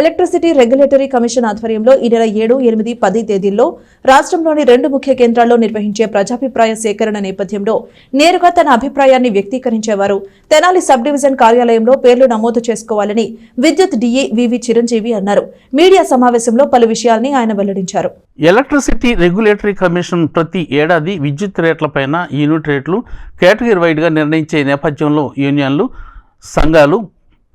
Electricity regulatory commission ఆధ్వర్యంలో ఈ నెల ఏడు ఎనిమిది పది తేదీల్లో రాష్ట్రంలోని రెండు ముఖ్య కేంద్రాల్లో నిర్వహించే ప్రజాభిప్రాయ సేకరణ నేపథ్యంలో నేరుగా తన అభిప్రాయాన్ని వ్యక్తీకరించేవారు. తెనాలి సబ్ డివిజన్ కార్యాలయంలో పేర్లు నమోదు చేసుకోవాలని విద్యుత్ డిఈ వివి చిరంజీవి అన్నారు. మీడియా సమావేశంలో పలు విషయాల్ని ఆయన వెల్లడించారు. ఎలక్ట్రిసిటీ రెగ్యులేటరీ కమిషన్ ప్రతి ఏడాది విద్యుత్ రేట్లపైన యూనిట్ రేట్లు కేటగిరీ వైడ్గా నిర్ణయించే నేపథ్యంలో యూనియన్లు సంఘాలు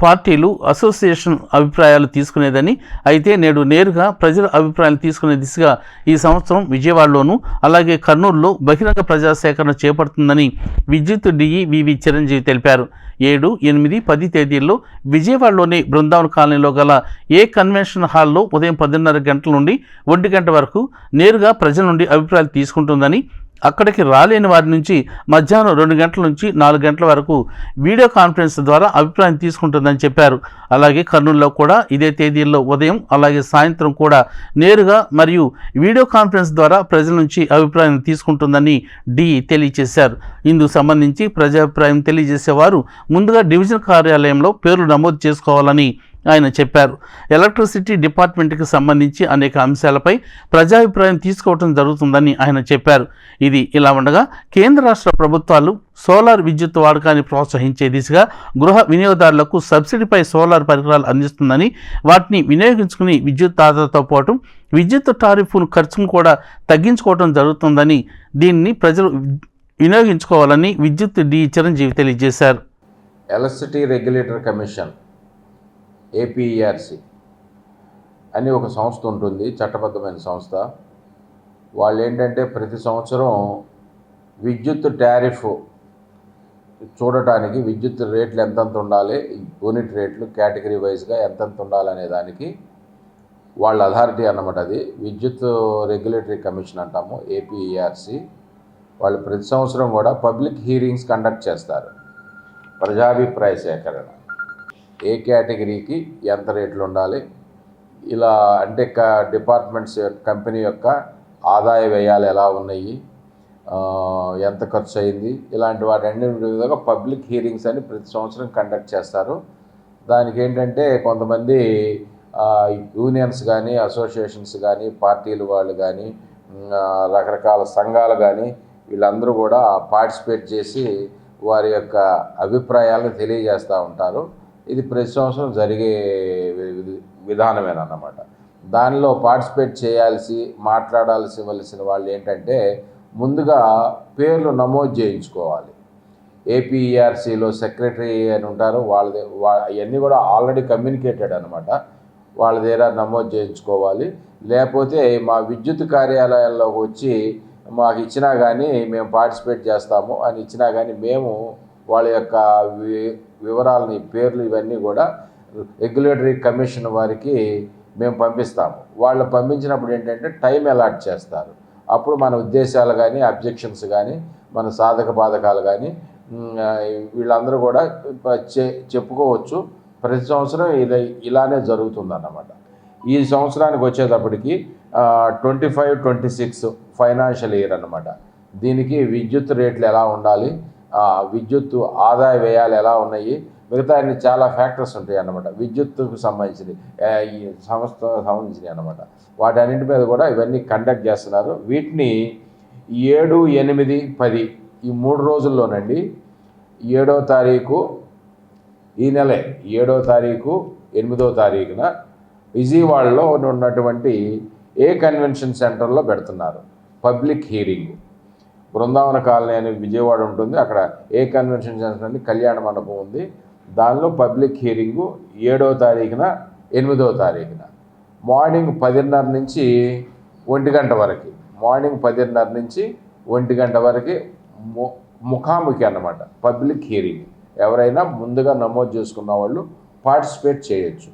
పార్టీలు అసోసియేషన్ అభిప్రాయాలు తీసుకునేదని అయితే నేడు నేరుగా ప్రజల అభిప్రాయాలు తీసుకునే దిశగా ఈ సంవత్సరం విజయవాడలోను అలాగే కర్నూలులో బహిరంగ ప్రజా సేకరణ చేపడుతుందని విద్యుత్ డిఈ వివి చిరంజీవి తెలిపారు. ఏడు ఎనిమిది పది తేదీల్లో విజయవాడలోని బృందావన్ కాలనీలో గల ఏ కన్వెన్షన్ హాల్లో ఉదయం పదిన్నర గంటల నుండి ఒంటి గంట వరకు నేరుగా ప్రజల నుండి అభిప్రాయాలు తీసుకుంటుందని అక్కడికి రాలేని వారి నుంచి మధ్యాహ్నం రెండు గంటల నుంచి నాలుగు గంటల వరకు వీడియో కాన్ఫరెన్స్ ద్వారా అభిప్రాయం తీసుకుంటుందని చెప్పారు. అలాగే కర్నూలులో కూడా ఇదే తేదీల్లో ఉదయం అలాగే సాయంత్రం కూడా నేరుగా మరియు వీడియో కాన్ఫరెన్స్ ద్వారా ప్రజల నుంచి అభిప్రాయం తీసుకుంటుందని డి తెలియజేశారు ఇందుకు సంబంధించి ప్రజాభిప్రాయం తెలియజేసేవారు ముందుగా డివిజన్ కార్యాలయంలో పేర్లు నమోదు చేసుకోవాలని ఆయన చెప్పారు. ఎలక్ట్రిసిటీ డిపార్ట్మెంట్కి సంబంధించి అనేక అంశాలపై ప్రజాభిప్రాయం తీసుకోవడం జరుగుతుందని ఆయన చెప్పారు. ఇది ఇలా ఉండగా కేంద్ర రాష్ట్ర ప్రభుత్వాలు సోలార్ విద్యుత్ వాడకాన్ని ప్రోత్సహించే దిశగా గృహ వినియోగదారులకు సబ్సిడీపై సోలార్ పరికరాలు అందిస్తుందని వాటిని వినియోగించుకుని విద్యుత్ ఆదాతో పాటు విద్యుత్ టారిఫ్ను ఖర్చును కూడా తగ్గించుకోవడం జరుగుతుందని దీన్ని ప్రజలు వినియోగించుకోవాలని విద్యుత్ డి చిరంజీవి తెలియజేశారు. ఎలక్ట్రిసిటీ రెగ్యులేటర్ కమిషన్ ఏపీఈఆర్సి అని ఒక సంస్థ ఉంటుంది చట్టబద్ధమైన సంస్థ. వాళ్ళు ఏంటంటే ప్రతి సంవత్సరం విద్యుత్ టారిఫ్ చూడటానికి విద్యుత్ రేట్లు ఎంతెంత ఉండాలి యూనిట్ రేట్లు కేటగిరీ వైజ్గా ఎంతెంత ఉండాలనే దానికి వాళ్ళ అథారిటీ అన్నమాట అది. విద్యుత్ రెగ్యులేటరీ కమిషన్ అంటాము ఏపీఈఆర్సి వాళ్ళు ప్రతి సంవత్సరం కూడా పబ్లిక్ హీరింగ్స్ కండక్ట్ చేస్తారు ప్రజాభిప్రాయ సేకరణ. ఏ కేటగిరీకి ఎంత రేట్లు ఉండాలి? ఇలా అంటే క డిపార్ట్మెంట్స్ యొక్క కంపెనీ యొక్క ఆదాయ వ్యయాలు ఎలా ఉన్నాయి? ఎంత ఖర్చు అయింది? ఇలాంటి వాటన్ని విధంగా పబ్లిక్ హీరింగ్స్ అని ప్రతి సంవత్సరం కండక్ట్ చేస్తారు. దానికి ఏంటంటే కొంతమంది యూనియన్స్ కానీ అసోసియేషన్స్ కానీ పార్టీలు వాళ్ళు కానీ రకరకాల సంఘాలు కానీ వీళ్ళందరూ కూడా పార్టిసిపేట్ చేసి వారి యొక్క అభిప్రాయాలను తెలియజేస్తూ ఉంటారు. ఇది ప్రతి సంవత్సరం జరిగే వి- వి- విధానమేనన్నమాట. దానిలో పార్టిసిపేట్ చేయాల్సి మాట్లాడాల్సి వలసిన వాళ్ళు ఏంటంటే ముందుగా పేర్లు నమోదు చేయించుకోవాలి. ఏపీఈఆర్సీలో సెక్రటరీ అని ఉంటారు వాళ్ళ అవన్నీ కూడా ఆల్రెడీ కమ్యూనికేటెడ్ అనమాట వాళ్ళ దగ్గర నమోదు చేయించుకోవాలి. లేకపోతే మా విద్యుత్ కార్యాలయాల్లోకి వచ్చి మాకు ఇచ్చినా కానీ మేము పార్టిసిపేట్ చేస్తాము అని ఇచ్చినా కానీ మేము వాళ్ళ యొక్క వివరాలని పేర్లు ఇవన్నీ కూడా రెగ్యులేటరీ కమిషన్ వారికి మేము పంపిస్తాము. వాళ్ళు పంపించినప్పుడు ఏంటంటే టైం అలాట్ చేస్తారు. అప్పుడు మన ఉద్దేశాలు కానీ అబ్జెక్షన్స్ కానీ మన సాధక బాధకాలు కానీ వీళ్ళందరూ కూడా చెప్పుకోవచ్చు. ప్రతి సంవత్సరం ఇలా ఇలానే జరుగుతుందన్నమాట. ఈ సంవత్సరానికి వచ్చేటప్పటికి twenty five twenty six financial year అన్నమాట. దీనికి విద్యుత్ రేట్లు ఎలా ఉండాలి? విద్యుత్ ఆదాయ వ్యయాలు ఎలా ఉన్నాయి? మిగతా అన్ని చాలా ఫ్యాక్టర్స్ ఉంటాయి అన్నమాట. విద్యుత్కు సంబంధించినవి ఈ సంస్థ సంబంధించినవి అన్నమాట. వాటన్నింటి మీద కూడా ఇవన్నీ కండక్ట్ చేస్తున్నారు. వీటిని ఏడు ఎనిమిది పది ఈ మూడు రోజుల్లోనండి ఏడో తారీఖు ఈ నెలే ఏడో తారీఖు ఎనిమిదో తారీఖున విజయవాడలో ఉన్నటువంటి ఏ కన్వెన్షన్ సెంటర్లో పెడుతున్నారు? Public hearing. బృందావన కాలనీ అని విజయవాడ ఉంటుంది. అక్కడ ఏ కన్వెన్షన్ సెంటర్ అని కళ్యాణ మండపం ఉంది. దానిలో పబ్లిక్ హీరింగు ఏడవ తారీఖున ఎనిమిదో తారీఖున. మార్నింగ్ పదిన్నర నుంచి ఒంటి గంట వరకు. మార్నింగ్ పదిన్నర నుంచి ఒంటి గంట వరకు ము ముఖాముఖి అన్నమాట. Public hearing. ఎవరైనా ముందుగా నమోదు చేసుకున్న వాళ్ళు పార్టిసిపేట్ చేయొచ్చు.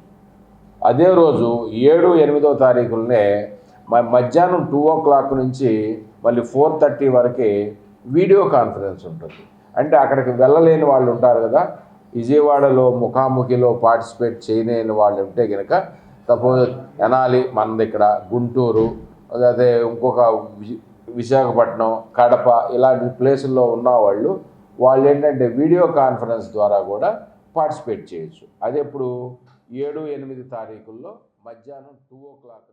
అదే రోజు ఏడు ఎనిమిదో తారీఖులనే మధ్యాహ్నం టూ ఓ క్లాక్ నుంచి మళ్ళీ ఫోర్ థర్టీ వరకే వీడియో కాన్ఫరెన్స్ ఉంటుంది. అంటే అక్కడికి వెళ్ళలేని వాళ్ళు ఉంటారు కదా విజయవాడలో ముఖాముఖిలో పార్టిసిపేట్ చేయలేని వాళ్ళు ఉంటే కనుక సపోజ్ ఎనాలి మనది ఇక్కడ గుంటూరు అదే ఇంకొక వి- విశాఖపట్నం కడప ఇలాంటి ప్లేసుల్లో ఉన్న వాళ్ళు వాళ్ళు ఏంటంటే వీడియో కాన్ఫరెన్స్ ద్వారా కూడా పార్టిసిపేట్ చేయొచ్చు. అదే ఇప్పుడు ఏడు ఎనిమిది తారీఖుల్లో మధ్యాహ్నం టూ ఓ క్లాక్